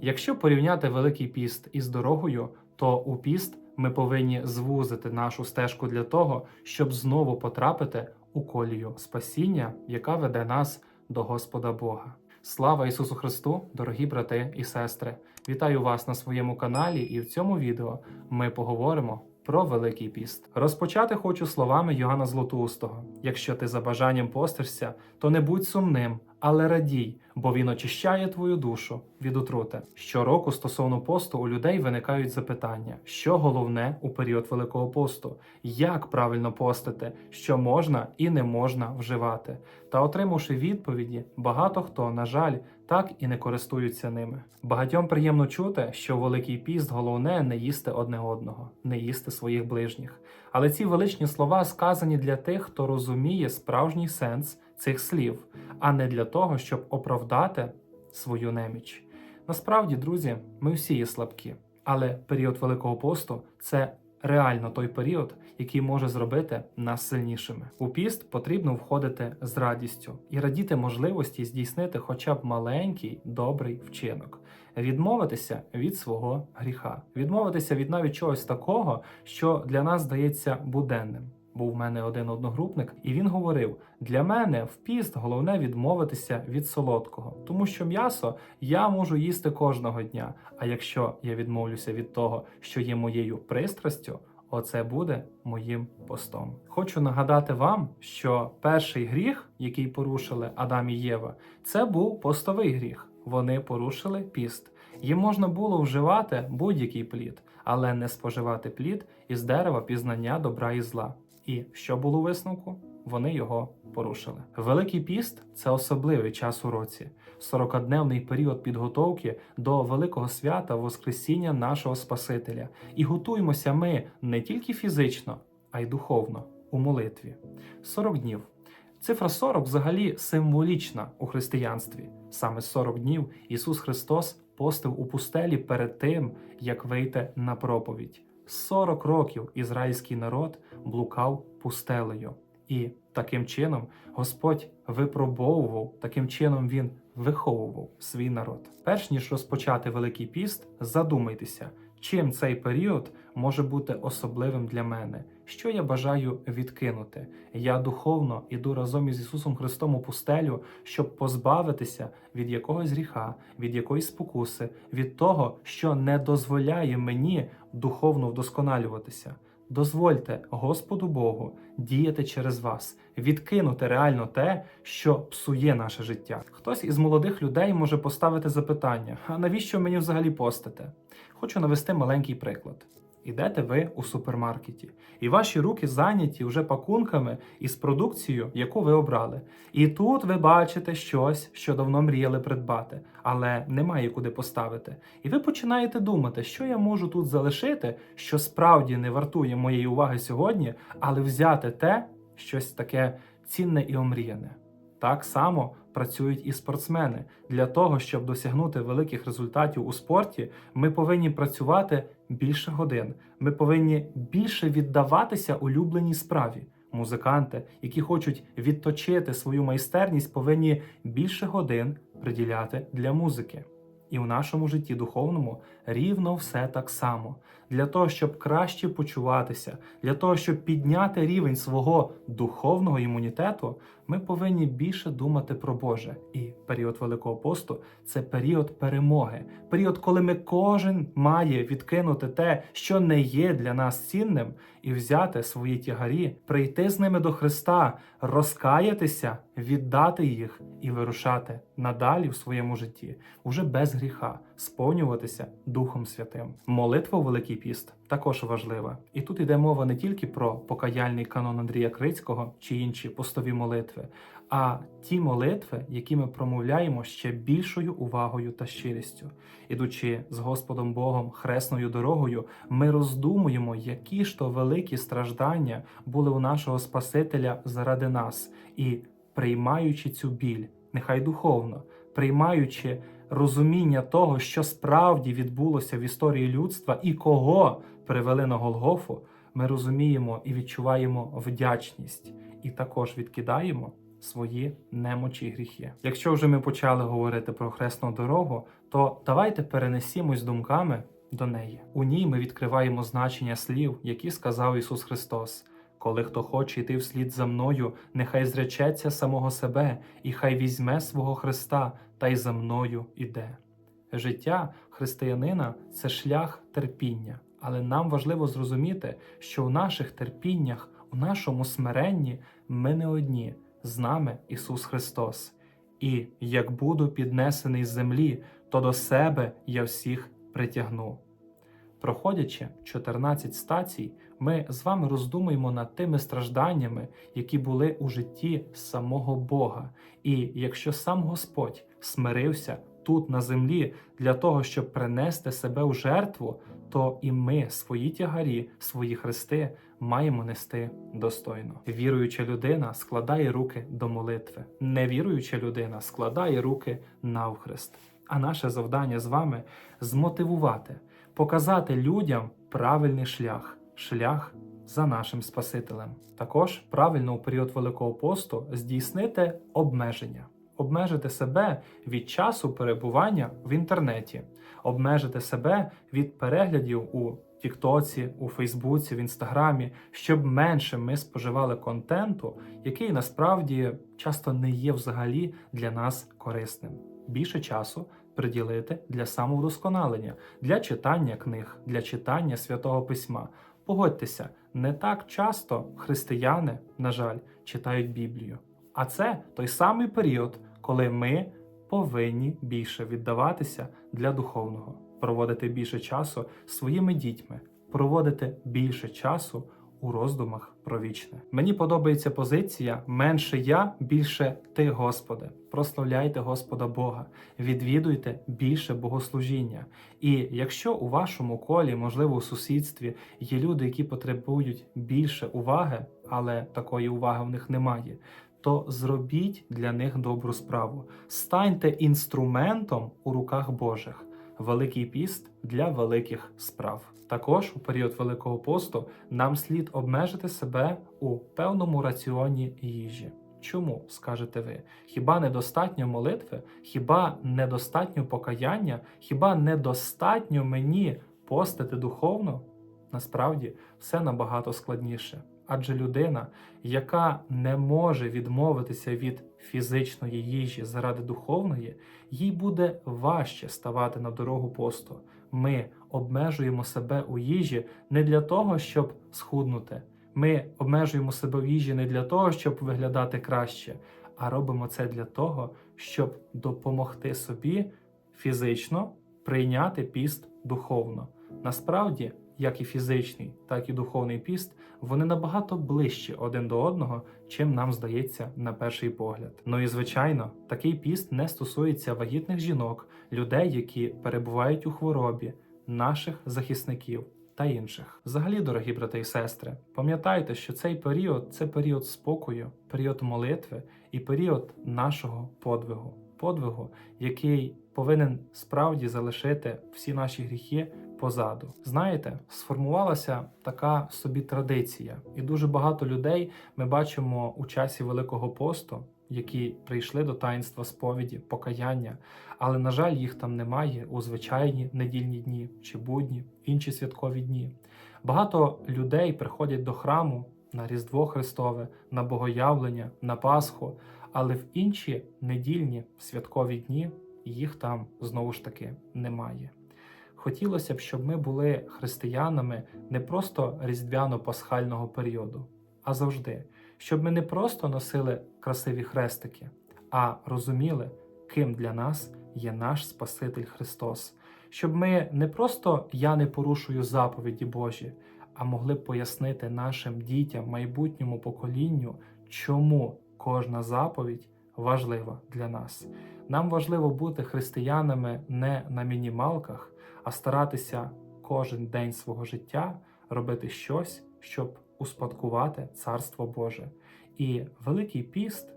Якщо порівняти Великий піст із дорогою, то у піст ми повинні звузити нашу стежку для того, щоб знову потрапити у колію спасіння, яка веде нас до Господа Бога. Слава Ісусу Христу, дорогі брати і сестри! Вітаю вас на своєму каналі, і в цьому відео ми поговоримо про Великий піст. Розпочати хочу словами Йоанна Златоустого: якщо ти за бажанням постишся, то не будь сумним, але радій, бо він очищає твою душу від отрути. Щороку стосовно посту у людей виникають запитання, що головне у період Великого посту, як правильно постити, що можна і не можна вживати. Та отримавши відповіді, багато хто, на жаль, так і не користуються ними. Багатьом приємно чути, що Великий піст головне не їсти одне одного, не їсти своїх ближніх. Але ці величні слова сказані для тих, хто розуміє справжній сенс цих слів, а не для того, щоб оправдати свою неміч. Насправді, друзі, ми всі є слабкі, але період Великого посту це реально той період, який може зробити нас сильнішими. У піст потрібно входити з радістю і радіти можливості здійснити хоча б маленький добрий вчинок, відмовитися від свого гріха, відмовитися від навіть чогось такого, що для нас здається буденним. Був в мене один одногрупник, і він говорив: для мене в піст головне відмовитися від солодкого, тому що м'ясо я можу їсти кожного дня. А якщо я відмовлюся від того, що є моєю пристрастю, оце буде моїм постом. Хочу нагадати вам, що перший гріх, який порушили Адам і Єва, це був постовий гріх. Вони порушили піст. Їм можна було вживати будь-який плід, але не споживати плід із дерева пізнання добра і зла. І що було у висновку? Вони його порушили. Великий піст це особливий час у році, 40-дневний період підготовки до великого свята Воскресіння нашого Спасителя. І готуємося ми не тільки фізично, а й духовно у молитві. 40 днів. Цифра 40 взагалі символічна у християнстві. Саме 40 днів Ісус Христос постив у пустелі перед тим, як вийти на проповідь. 40 років ізраїльський народ блукав пустелею, і таким чином Господь випробовував, таким чином він виховував свій народ. Перш ніж розпочати Великий піст, задумайтеся, чим цей період може бути особливим для мене, що я бажаю відкинути. Я духовно іду разом із Ісусом Христом у пустелю, щоб позбавитися від якогось гріха, від якоїсь спокуси, від того, що не дозволяє мені духовно вдосконалюватися. Дозвольте Господу Богу діяти через вас, відкинути реально те, що псує наше життя. Хтось із молодих людей може поставити запитання: а навіщо мені взагалі постите? Хочу навести маленький приклад. Ідете ви у супермаркеті, і ваші руки зайняті вже пакунками із продукцією, яку ви обрали. І тут ви бачите щось, що давно мріяли придбати, але немає куди поставити. І ви починаєте думати, що я можу тут залишити, що справді не вартує моєї уваги сьогодні, але взяти те, щось таке цінне і омріяне. Так само працюють і спортсмени. Для того, щоб досягнути великих результатів у спорті, ми повинні працювати більше годин. Ми повинні більше віддаватися улюбленій справі. Музиканти, які хочуть відточити свою майстерність, повинні більше годин приділяти для музики. І в нашому житті духовному рівно все так само. Для того, щоб краще почуватися, для того, щоб підняти рівень свого духовного імунітету, ми повинні більше думати про Боже. І період Великого посту це період перемоги, період, коли ми кожен має відкинути те, що не є для нас цінним, і взяти свої тягарі, прийти з ними до Христа, розкаятися, віддати їх і вирушати надалі в своєму житті, уже без гріха, сповнюватися Духом Святим. Молитва у Великий Піст також важлива. І тут йде мова не тільки про покаяльний канон Андрія Крицького чи інші постові молитви, а ті молитви, які ми промовляємо ще більшою увагою та щирістю. Ідучи з Господом Богом хресною дорогою, ми роздумуємо, які ж то великі страждання були у нашого Спасителя заради нас, і приймаючи цю біль, нехай духовно, приймаючи розуміння того, що справді відбулося в історії людства і кого привели на Голгофу, ми розуміємо і відчуваємо вдячність, і також відкидаємо свої немочі і гріхи. Якщо вже ми почали говорити про хресну дорогу, то давайте перенесімось думками до неї. У ній ми відкриваємо значення слів, які сказав Ісус Христос. Коли хто хоче йти вслід за мною, нехай зречеться самого себе, і хай візьме свого Христа та й за мною іде. Життя християнина це шлях терпіння, але нам важливо зрозуміти, що у наших терпіннях, у нашому смиренні ми не одні, з нами Ісус Христос. І як буду піднесений з землі, то до себе я всіх притягну. Проходячи 14 стацій, ми з вами роздумуємо над тими стражданнями, які були у житті самого Бога. І якщо сам Господь смирився тут на землі для того, щоб принести себе у жертву, то і ми свої тягарі, свої хрести маємо нести достойно. Віруюча людина складає руки до молитви, невіруюча людина складає руки навхрест. А наше завдання з вами змотивувати, показати людям правильний шлях, шлях за нашим Спасителем. Також правильно у період Великого посту здійснити обмеження, обмежити себе від часу перебування в інтернеті, обмежити себе від переглядів у Тіктоці, у Фейсбуці, в Інстаграмі, щоб менше ми споживали контенту, який насправді часто не є взагалі для нас корисним. Більше часу приділити для самовдосконалення, для читання книг, для читання святого письма. Погодьтеся, не так часто християни, на жаль, читають Біблію. А це той самий період, коли ми повинні більше віддаватися для духовного, проводити більше часу своїми дітьми, проводити більше часу у роздумах про вічне. Мені подобається позиція менше я, більше ти, Господи. Прославляйте Господа Бога, відвідуйте більше богослужіння. І якщо у вашому колі, можливо, у сусідстві є люди, які потребують більше уваги, але такої уваги в них немає, то зробіть для них добру справу. Станьте інструментом у руках Божих. Великий піст для великих справ. Також у період Великого посту нам слід обмежити себе у певному раціоні їжі. Чому скажете ви? Хіба недостатньо молитви? Хіба недостатньо покаяння? Хіба недостатньо мені постити духовно? Насправді все набагато складніше. Адже людина, яка не може відмовитися від фізичної їжі заради духовної, їй буде важче ставати на дорогу посту. Ми обмежуємо себе у їжі не для того, щоб схуднути. Ми обмежуємо себе в їжі не для того, щоб виглядати краще, а робимо це для того, щоб допомогти собі фізично прийняти піст духовно. Насправді, як і фізичний, так і духовний піст, вони набагато ближчі один до одного, чим нам здається на перший погляд. Ну і звичайно, такий піст не стосується вагітних жінок, людей, які перебувають у хворобі, наших захисників та інших. Взагалі, дорогі брати і сестри, пам'ятайте, що цей період це період спокою, період молитви і період нашого подвигу. Подвигу, який повинен справді залишити всі наші гріхи позаду. Знаєте, сформувалася така собі традиція, і дуже багато людей ми бачимо у часі Великого посту, які прийшли до таїнства сповіді, покаяння, але, на жаль, їх там немає у звичайні недільні дні чи будні, інші святкові дні. Багато людей приходять до храму на Різдво Христове, на Богоявлення, на Пасху, але в інші недільні святкові дні їх там знову ж таки немає. Хотілося б, щоб ми були християнами не просто різдвяно-пасхального періоду, а завжди, щоб ми не просто носили красиві хрестики, а розуміли, ким для нас є наш Спаситель Христос, щоб ми не просто я не порушую заповіді Божі, а могли б пояснити нашим дітям, майбутньому поколінню, чому кожна заповідь важлива для нас. Нам важливо бути християнами не на мінімалках, а старатися кожен день свого життя робити щось, щоб успадкувати Царство Боже. І Великий піст,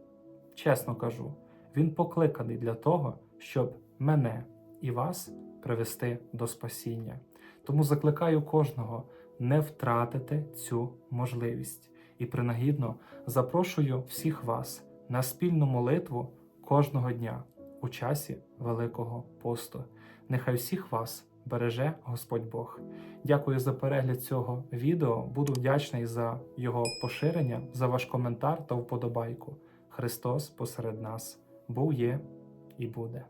чесно кажу, він покликаний для того, щоб мене і вас привести до спасіння. Тому закликаю кожного не втратити цю можливість і принагідно запрошую всіх вас на спільну молитву кожного дня у часі Великого посту. Нехай всіх вас береже Господь Бог. Дякую за перегляд цього відео. Буду вдячний за його поширення, за ваш коментар та вподобайку. Христос посеред нас був є і буде.